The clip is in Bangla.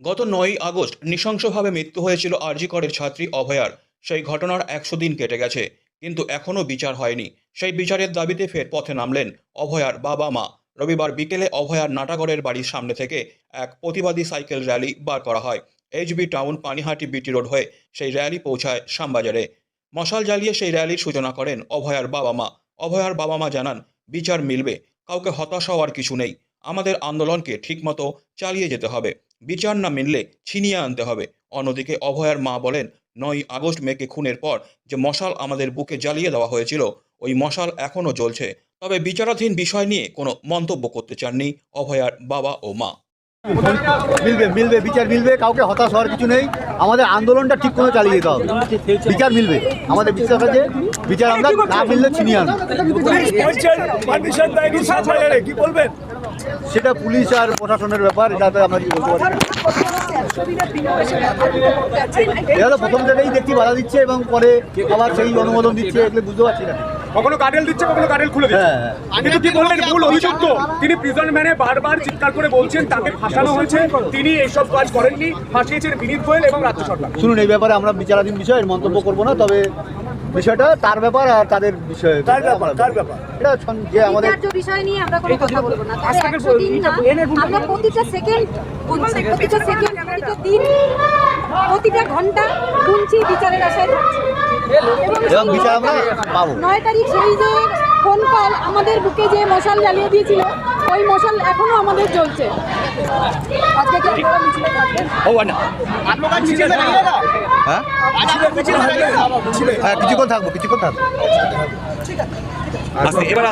গত নয়ই আগস্ট নৃশংসভাবে মৃত্যু হয়েছিল আরজিকরের ছাত্রী অভয়ার। সেই ঘটনার একশো দিন কেটে গেছে, কিন্তু এখনও বিচার হয়নি। সেই বিচারের দাবিতে ফের পথে নামলেন অভয়ার বাবা মা। রবিবার বিকেলে অভয়ার নাটাগড়ের বাড়ির সামনে থেকে এক প্রতিবাদী সাইকেল র্যালি বার করা হয়। HB town Panihati BT road হয়ে সেই র্যালি পৌঁছায় শ্যামবাজারে। মশাল জ্বালিয়ে সেই র্যালির সূচনা করেন অভয়ার বাবা মা। অভয়ার বাবা মা জানান, বিচার মিলবে, কাউকে হতাশ হওয়ার কিছু নেই। আমাদের আন্দোলনকে ঠিকমতো চালিয়ে যেতে হবে। বিচার না মিললে ছিনিয়ে আনতে হবে। অন্যদিকে অভয়ার মা বলেন নয় আগস্ট মেকে খুনের পর যে মশাল আমাদের বুকে জ্বালিয়ে দেওয়া হয়েছিল ওই মশাল এখনও জ্বলছে। তবে বিচারাধীন বিষয় নিয়ে কোনো মন্তব্য করতে চাননি অভয়ার বাবা ও মা। মিলবে মিলবে বিচার মিলবে কাউকে হতাশ হওয়ার কিছু নেই। আমাদের আন্দোলনটা ঠিক করে চালিয়ে যেতে হবে। বিচার মিলবে। আমাদের বিশ্বাস আছে বিচার আমরা না মিললে ছিনিয়ে আনব। সেটা পুলিশ আর প্রশাসনের ব্যাপার এটাতে আমরা কি বলতে পারি? প্রথম থেকেই দেখছি বাধা দিচ্ছে এবং পরে আবার সেই অনুমোদন দিচ্ছে এগুলো বুঝতে পারছি না। কখনো কাটেল দিচ্ছে কখনো কাটেল খুলে দিচ্ছে। হ্যাঁ হ্যাঁ। কিন্তু কি বললেন? মূল অভিযুক্ত। তিনি প্রিজন ম্যানে বারবার চিৎকার করে বলছেন তাকে ফাঁসানো হয়েছে। তিনি এইসব কাজ করেননি। ফাঁসিয়েছেন বিনীত গোয়েল এবং রাজ্য সরকার। শুনুন এই ব্যাপারে আমরা বিচারাধীন বিষয়ের মন্তব্য করব না তবে বিষয়টা তার ব্যাপার আর তাদের বিষয়। তার ব্যাপার, তার ব্যাপার। এটা যে আমাদের বিষয় নিয়ে আমরা কোনো কথা বলব না। না আমরা প্রতিটা সেকেন্ড গুনছি প্রতিটা সেকেন্ড প্রতিটা দিন প্রতিটা ঘণ্টা গুনছি বিচারের আশায় এবং বিচার আমরা পাবো। নয় তারিখ সেই যে ফোন কল আমাদের বুকে যে মশাল জ্বালিয়ে দিয়েছিল ওই মশাল এখনও আমাদের জ্বলছে। আজকে কি আপনারা মিছিলে থাকবেন? হ্যাঁ? হ্যাঁ কিছুক্ষণ থাকব কিছুক্ষণ থাকব। এবার